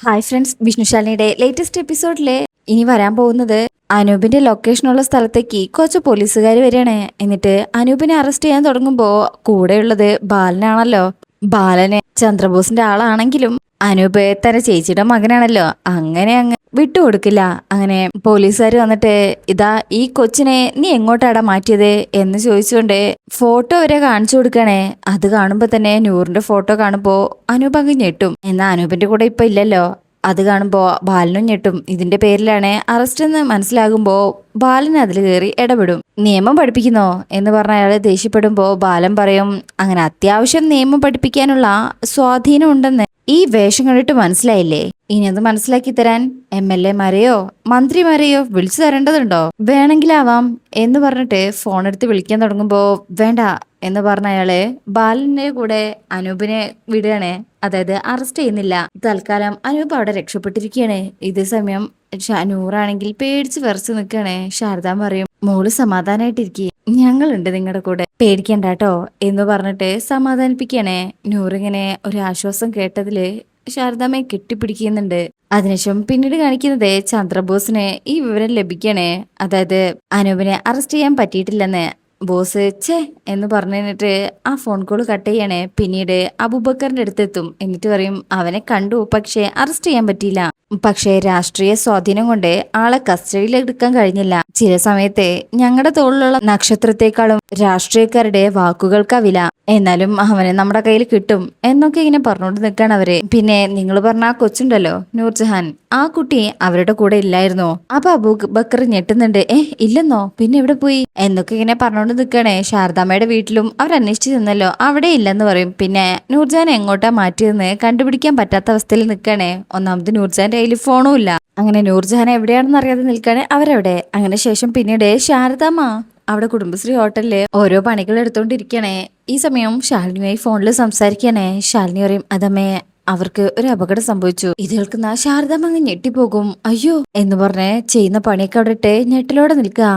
Hi friends വിഷ്ണുശാലിനിയുടെ latest എപ്പിസോഡിലെ ഇനി വരാൻ പോകുന്നത് അനൂപിന്റെ ലൊക്കേഷനുള്ള സ്ഥലത്തേക്ക് കുറച്ച് പോലീസുകാർ വരികയാണ്. എന്നിട്ട് അനൂപിനെ അറസ്റ്റ് ചെയ്യാൻ തുടങ്ങുമ്പോൾ കൂടെയുള്ളത് ബാലനാണല്ലോ. ബാലന് ചന്ദ്രബോസിന്റെ ആളാണെങ്കിലും അനൂപ് തന്റെ ചേച്ചിയുടെ മകനാണല്ലോ. അങ്ങനെ അങ്ങ് വിട്ടുകൊടുക്കില്ല. അങ്ങനെ പോലീസുകാർ വന്നിട്ട് ഇതാ ഈ കൊച്ചിനെ നീ എങ്ങോട്ടാടാ മാറ്റിയത്? എന്ന് ചോദിച്ചുകൊണ്ട് ഫോട്ടോ വരെ കാണിച്ചു കൊടുക്കണേ. അത് കാണുമ്പോ തന്നെ നൂറിന്റെ ഫോട്ടോ കാണുമ്പോ അനൂപ് അങ്ങ് ഞെട്ടും. എന്നാ അനൂപിന്റെ കൂടെ ഇപ്പൊ ഇല്ലല്ലോ? അത് കാണുമ്പോൾ ബാലനും ഞെട്ടും. ഇതിന്റെ പേരിലാണ് അറസ്റ്റ് എന്ന് മനസ്സിലാകുമ്പോൾ ബാലൻ അതിൽ കയറി ഇടപെടും. നിയമം പഠിപ്പിക്കുന്നോ? എന്ന് പറഞ്ഞ അയാൾ ദേഷ്യപ്പെടുമ്പോൾ ബാലൻ പറയും അങ്ങനെ അത്യാവശ്യം നിയമം പഠിപ്പിക്കാനുള്ള സ്വാധീനം ഉണ്ടെന്ന്. ഈ വേഷം കണ്ടിട്ട് മനസ്സിലായില്ലേ? ഇനി അത് മനസ്സിലാക്കി തരാൻ എം എൽ എമാരെയോ മന്ത്രിമാരെയോ വിളിച്ചു തരേണ്ടതുണ്ടോ? വേണമെങ്കിലാവാം എന്ന് പറഞ്ഞിട്ട് ഫോൺ എടുത്ത് വിളിക്കാൻ തുടങ്ങുമ്പോൾ വേണ്ട എന്ന് പറഞ്ഞ അയാൾ ബാലന്റെ കൂടെ അനൂപിനെ വിടുകയാണ്. അതായത് അറസ്റ്റ് ചെയ്യുന്നില്ല. തൽക്കാലം അനൂപ് അവിടെ രക്ഷപ്പെട്ടിരിക്കുകയാണ്. ഇതേ സമയം നൂറാണെങ്കിൽ പേടിച്ച് വിറച്ച് നിൽക്കുകയാണ്. ശാരദ പറയും മോൾ സമാധാനായിട്ടിരിക്കുക ഞങ്ങളുണ്ട് നിങ്ങളുടെ കൂടെ. പേടിക്കണ്ട കേട്ടോ എന്ന് പറഞ്ഞിട്ട് സമാധാനിപ്പിക്കണേ നൂറിങ്ങനെ ഒരു ആശ്വാസം കേട്ടതിൽ ശാരദാമ്മയെ കെട്ടിപ്പിടിക്കുന്നുണ്ട്. അതിനുശേഷം പിന്നീട് കാണിക്കുന്നത് ചന്ദ്രബോസിന് ഈ വിവരം ലഭിക്കണേ അതായത് അനൂപിനെ അറസ്റ്റ് ചെയ്യാൻ പറ്റിയിട്ടില്ലെന്ന് ബോസ് ചേ എന്ന് പറഞ്ഞിട്ട് ആ ഫോൺ കോൾ കട്ട് ചെയ്യണേ. പിന്നീട് അബൂബക്കറിന്റെ അടുത്തെത്തും. എന്നിട്ട് പറയും അവനെ കണ്ടു പക്ഷേ അറസ്റ്റ് ചെയ്യാൻ പറ്റിയില്ല. പക്ഷേ രാഷ്ട്രീയ സ്വാധീനം കൊണ്ട് ആളെ കസ്റ്റഡിയിൽ എടുക്കാൻ കഴിഞ്ഞില്ല. ചില സമയത്തെ ഞങ്ങളുടെ തോളിലുള്ള നക്ഷത്രത്തെക്കാളും രാഷ്ട്രീയക്കാരുടെ വാക്കുകൾക്ക് വില എന്നാലും അവനെ നമ്മുടെ കയ്യിൽ കിട്ടും എന്നൊക്കെ ഇങ്ങനെ പറഞ്ഞുകൊണ്ട് നിൽക്കാണ് അവർ. പിന്നെ നിങ്ങൾ പറഞ്ഞ ആ കൊച്ചുണ്ടല്ലോ നൂർജഹാൻ. ആ കുട്ടി അവരുടെ കൂടെ ഇല്ലായിരുന്നോ. അപ്പൊ അബൂബക്കർ ഞെട്ടുന്നുണ്ട് ഏ ഇല്ലെന്നോ? പിന്നെ എവിടെ പോയി? എന്നൊക്കെ ഇങ്ങനെ പറഞ്ഞുകൊണ്ട് നിൽക്കണേ. ശാരദാമ്മയുടെ വീട്ടിലും അവർ അന്വേഷിച്ചു നിന്നല്ലോ അവിടെ ഇല്ലെന്ന് പറയും. പിന്നെ നൂർജാൻ എങ്ങോട്ടാ മാറ്റിയതെന്ന് കണ്ടുപിടിക്കാൻ പറ്റാത്ത അവസ്ഥയിൽ നിൽക്കണേ. ഒന്നാമത് നൂർജാന്റെ കയ്യിൽ ഫോണും ഇല്ല. അങ്ങനെ നൂർജഹാൻ എവിടെയാണെന്ന് അറിയാതെ നിൽക്കണേ അവരവിടെ. അങ്ങനെ ശേഷം പിന്നീട് ശാരദാമ്മ അവിടെ കുടുംബശ്രീ ഹോട്ടലിൽ ഓരോ പണികൾ എടുത്തോണ്ടിരിക്കണേ. ഈ സമയം ശാലിനിയായി ഫോണിൽ സംസാരിക്കണേ. ശാലിനി പറയും അതമ്മേ അവർക്ക് ഒരു അപകടം സംഭവിച്ചു. ഇത് കേൾക്കുന്ന ശാരദാമ്മ ഞെട്ടിപ്പോകും. അയ്യോ എന്ന് പറഞ്ഞ് ചെയ്യുന്ന പണിയൊക്കെ അവിടെ ഇട്ട് ഞെട്ടിലോടെ നിൽക്കുക.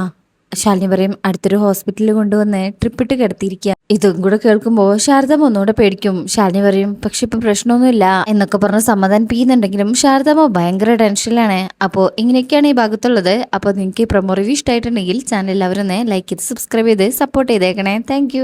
ശാലിനി പറയും അടുത്തൊരു ഹോസ്പിറ്റലിൽ കൊണ്ടുവന്ന് ട്രിപ്പിട്ട് കിടത്തിയിരിക്കുക ഇതും കൂടെ കേൾക്കുമ്പോൾ ശാരദാമ്മ ഒന്നുകൂടെ പേടിക്കും. ശാലിനി പറയും പക്ഷെ ഇപ്പം പ്രശ്നമൊന്നുമില്ല. എന്നൊക്കെ പറഞ്ഞ് സമാധാനിപ്പിക്കുന്നുണ്ടെങ്കിലും ശാരദാമ്മ ഭയങ്കര ടെൻഷനിലാണ് അപ്പോൾ ഇങ്ങനെയൊക്കെയാണ് ഈ ഭാഗത്തുള്ളത്. അപ്പോൾ നിങ്ങൾക്ക് ഈ പ്രൊമോ റിവ്യൂ ഇഷ്ടമായിട്ടുണ്ടെങ്കിൽ ചാനൽ എല്ലാവരും ലൈക്ക് ചെയ്ത് സബ്സ്ക്രൈബ് ചെയ്ത് സപ്പോർട്ട് ചെയ്തേക്കണേ. താങ്ക്